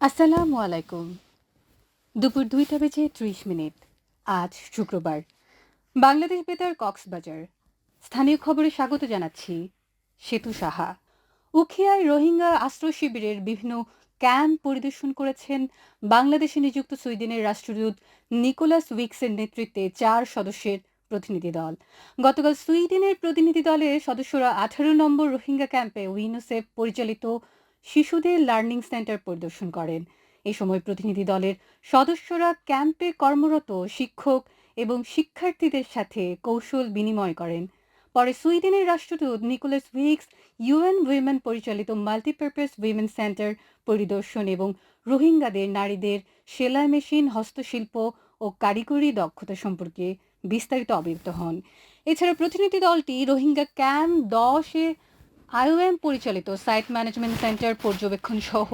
আসসালামু আলাইকুম। দুপুর দুইটা বেজে ত্রিশ মিনিট। আজ শুক্রবার। বাংলাদেশ বেতার কক্সবাজার। স্থানীয় খবরে স্বাগত জানাচ্ছি সেতু সাহা। উখিয়ায় রোহিঙ্গা আশ্রয় শিবিরের বিভিন্ন ক্যাম্প পরিদর্শন করেছেন বাংলাদেশে নিযুক্ত সুইডেনের রাষ্ট্রদূত নিকোলাস উইক্সের নেতৃত্বে চার সদস্যের প্রতিনিধি দল। গতকাল সুইডেনের প্রতিনিধি দলের সদস্যরা আঠারো নম্বর রোহিঙ্গা ক্যাম্পে উইনোসেফ পরিচালিত শিশুদের লার্নিং সেন্টার পরিদর্শন করেন। এ সময় প্রতিনিধি দলের সদস্যরা ক্যাম্পে কর্মরত শিক্ষক এবং শিক্ষার্থীদের সাথে কৌশল বিনিময় করেন। পরে সুইডেনের রাষ্ট্রদূত নিকোলাস উইক্স ইউএন উইমেন পরিচালিত মাল্টিপারপাস উইমেন সেন্টার পরিদর্শন এবং রোহিঙ্গাদের নারীদের সেলাই মেশিন, হস্তশিল্প ও কারিগরি দক্ষতা সম্পর্কে বিস্তারিত অবহিত হন। এছাড়া প্রতিনিধি দলটি রোহিঙ্গা ক্যাম্প দশে আইওএম পরিচালিত সাইট ম্যানেজমেন্ট সেন্টার পর্যবেক্ষণ সহ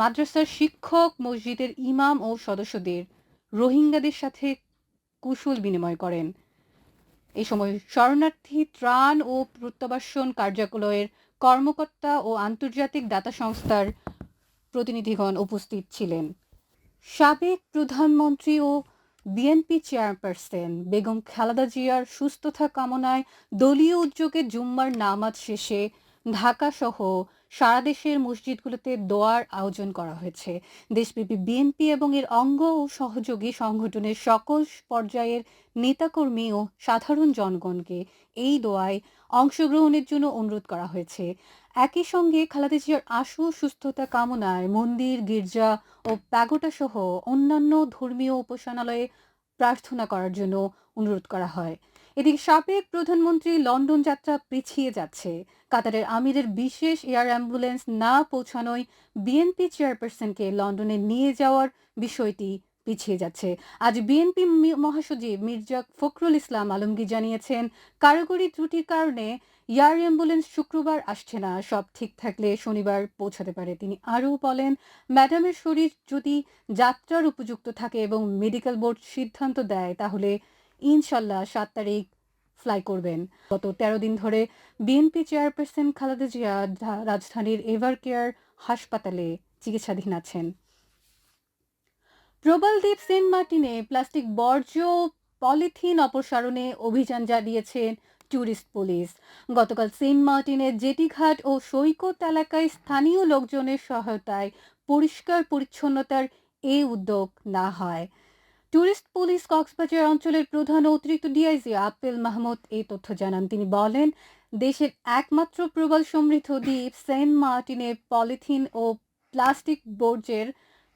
মাদ্রাসার শিক্ষক মসজিদের ইমাম ও সদস্যদের রোহিঙ্গাদের সাথে কুশল বিনিময় করেন। এই সময় শরণার্থী ত্রাণ ও প্রত্যাবাসন কার্যালয়ের কর্মকর্তা ও আন্তর্জাতিক দাতা সংস্থার প্রতিনিধিগণ উপস্থিত ছিলেন। সাবেক প্রধানমন্ত্রী ও বিএনপি চেয়ারপারসন বেগম খালেদা জিয়ার সুস্থতা কামনায় দলীয় উদ্যোগে জুম্মার নামাজ শেষে ঢাকা সহ সারা দেশের মসজিদগুলোতে দোয়ার আয়োজন করা হয়েছে। দেশব্যাপী বিএনপি এবং এর অঙ্গ ও সহযোগী সংগঠনের সকল পর্যায়ের নেতাকর্মী ও সাধারণ জনগণকে এই দোয়ায় অংশগ্রহণের জন্য অনুরোধ করা হয়েছে। একই সঙ্গে খালেদা জিয়ার আশু, সুস্থতা কামনায় মন্দির, গির্জা ও প্যাগোটা সহ অন্যান্য ধর্মীয় উপাসনালয়ে প্রার্থনা করার জন্য অনুরোধ করা হয়। এদিকে সাবেক প্রধানমন্ত্রী লন্ডন যাত্রা পিছিয়ে যাচ্ছে। কাতারের আমিরের বিশেষ এয়ার অ্যাম্বুলেন্স না পৌঁছানোয় বিএনপি চেয়ারপারসনকে লন্ডনে নিয়ে যাওয়ার বিষয়টি পিছিয়ে যাচ্ছে। আজ বিএনপি মহাসচিব মির্জা ফখরুল ইসলাম আলমগীর জানিয়েছেন, কারিগরি ত্রুটির কারণে এয়ার অ্যাম্বুলেন্স শুক্রবার আসছে না, সব ঠিক থাকলে শনিবার পৌঁছাতে পারে। তিনি আরও বলেন, ম্যাডামের শরীর যদি যাত্রার উপযুক্ত থাকে এবং মেডিকেল বোর্ড সিদ্ধান্ত দেয়, তাহলে ইনশাল্লাহ সাত তারিখ ফ্লাই করবেন। গত তেরো দিন ধরে বিএনপি চেয়ারপারসন খালেদা জিয়া রাজধানীর এভার কেয়ার হাসপাতালে চিকিৎসাধীন আছেন। প্রবলদ্বীপ সেন্ট মার্টিনে প্লাস্টিক বর্জ্য, পলিথিন অপসারণে অভিযান চালিয়েছেন ট্যুরিস্ট পুলিশ। গতকাল সেন্ট মার্টিনের জেটিঘাট ও সৈকত এলাকায় স্থানীয় লোকজনের সহায়তায় পরিষ্কার পরিচ্ছন্নতার এই উদ্যোগ না হয়। ট্যুরিস্ট পুলিশ কক্সবাজার অঞ্চলের প্রধান অতিরিক্ত ডিআইজি আপেল মাহমুদ এই তথ্য জানান। তিনি বলেন, দেশের একমাত্র প্রবল সমৃদ্ধ দ্বীপ সেন্ট মার্টিনে পলিথিন ও প্লাস্টিক বর্জ্যের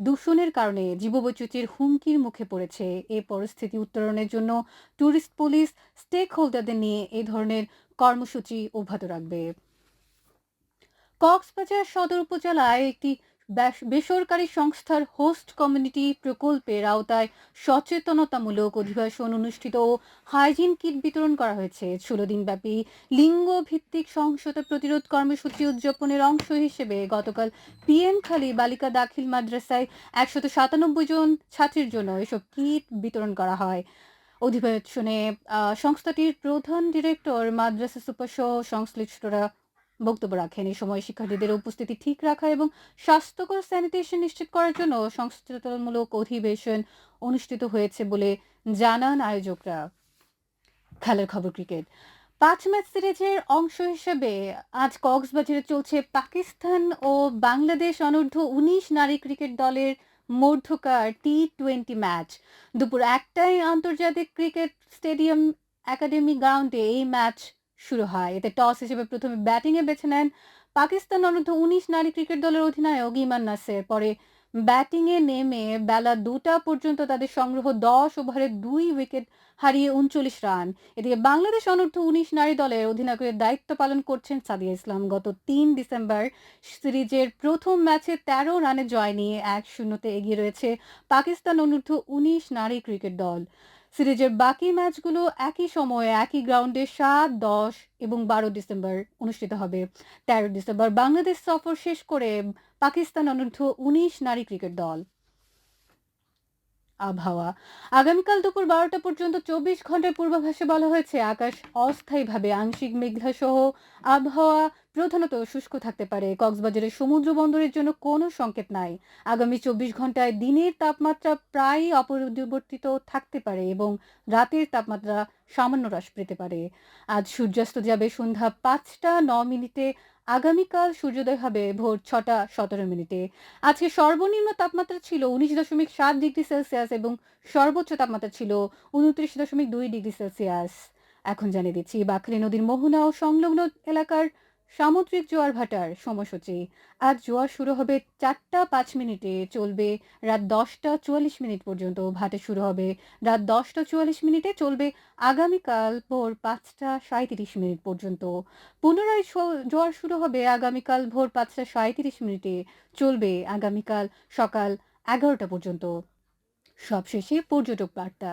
দূষণের কারণে জীববৈচিত্র্যের হুমকির মুখে পড়েছে এই পরিস্থিতি উত্তরণের জন্য ট্যুরিস্ট পুলিশ স্টেক হোল্ডারদের নিয়ে এই ধরনের কর্মসূচি অব্যাহত রাখবে। কক্সবাজার সদর উপজেলায় একটি বেসরকারি সংস্থার হোস্ট কমিউনিটি প্রকল্পের আওতায় সচেতনতামূলক অধিবেশন অনুষ্ঠিত হাইজিন কিট বিতরণ করা হয়েছে। ষোলো দিনব্যাপী লিঙ্গ ভিত্তিক সহিংসতা প্রতিরোধ কর্মসূচি উদযাপনের অংশ হিসেবে গতকাল পিএম খালি বালিকা দাখিল মাদ্রাসায় একশত সাতানব্বই জন ছাত্রীর জন্য এসব কিট বিতরণ করা হয়। অধিবেশনে সংস্থাটির প্রধান ডিরেক্টর, মাদ্রাসা সুপার সহ সংশ্লিষ্টরা বক্তব্য রাখেন। এই সময় শিক্ষার্থীদের উপস্থিতি ঠিক রাখা এবং স্বাস্থ্যকর স্যানিটেশন নিশ্চিত করার জন্য সংস্কৃতমূলক অধিবেশন অনুষ্ঠিত হয়েছে বলে জানান আয়োজকরা। খেলার খবর ক্রিকেট। পাঁচ ম্যাচ সিরিজের অংশ হিসেবে আজ কক্সবাজারে চলছে পাকিস্তান ও বাংলাদেশ অনূর্ধ্ব উনিশ নারী ক্রিকেট দলের মধ্যকার টি টোয়েন্টি ম্যাচ। দুপুর একটায় আন্তর্জাতিক ক্রিকেট স্টেডিয়াম একাডেমি গ্রাউন্ডে এই ম্যাচ শুরু হয়। এতে টস হিসেবে প্রথমে ব্যাটিংয়ে বেছে নেন পাকিস্তান অনূর্ধ্ব উনিশ নারী ক্রিকেট দলের অধিনায়ক ইমান নাসের। পরে ব্যাটিংয়ে নেমে বেলা দুটা পর্যন্ত তাদের সংগ্রহ দশ ওভারে দুই উইকেট হারিয়ে উনচল্লিশ রান। এদিকে বাংলাদেশ অনূর্ধ্ব উনিশ নারী দলের অধিনায়কের দায়িত্ব পালন করছেন সাদিয়া ইসলাম। গত তিন ডিসেম্বর সিরিজের প্রথম ম্যাচে তেরো রানে জয় নিয়ে এক শূন্যতে এগিয়ে রয়েছে পাকিস্তান অনূর্ধ্ব উনিশ নারী ক্রিকেট দল। সিরিজের বাকি ম্যাচগুলো একই সময়ে একই গ্রাউন্ডে সাত, দশ এবং বারো ডিসেম্বর অনুষ্ঠিত হবে। তেরো ডিসেম্বর বাংলাদেশ সফর শেষ করে পাকিস্তান অনূর্ধ্ব উনিশ নারী ক্রিকেট দল। আবহাওয়া। আগামীকাল দুপুর বারোটা পর্যন্ত চব্বিশ ঘণ্টার পূর্বাভাসে বলা হয়েছে, আকাশ অস্থায়ীভাবে আংশিক মেঘলা সহ আবহাওয়া প্রধানত শুষ্ক থাকতে পারে। কক্সবাজারের সমুদ্র বন্দরের জন্য কোনো সংকেত নাই। আগামী চব্বিশ ঘন্টায় দিনের তাপমাত্রা প্রায় অপরিবর্তিত থাকতে পারে এবং রাতের তাপমাত্রা সামান্য হ্রাস পেতে পারে। আজ সূর্যাস্ত যাবে সন্ধ্যা পাঁচটা ন মিনিটে আগামীকাল সূর্যোদয় হবে ভোর ছটা সতেরো মিনিটে। আজকে সর্বনিম্ন তাপমাত্রা ছিল উনিশ দশমিক সাত ডিগ্রি সেলসিয়াস এবং সর্বোচ্চ তাপমাত্রা ছিল উনত্রিশ দশমিক দুই ডিগ্রি সেলসিয়াস। এখন জানিয়ে দিচ্ছি বাকলি নদীর মোহনা ও সংলগ্ন এলাকার সামুদ্রিক জোয়ার ভাটার সময়সূচি। আজ জোয়ার শুরু হবে চারটা পাঁচ মিনিটে, চলবে রাত দশটা চুয়াল্লিশ মিনিট পর্যন্ত ভাটা শুরু হবে। রাত দশটা চুয়াল্লিশ মিনিটে চলবে আগামীকাল ভোর পাঁচটা সাঁত্রিশ মিনিট পর্যন্ত। পুনরায় জোয়ার শুরু হবে আগামীকাল ভোর পাঁচটা সাঁত্রিশ মিনিটে, চলবে আগামীকাল সকাল এগারোটা পর্যন্ত। সবশেষে পর্যটক বার্তা।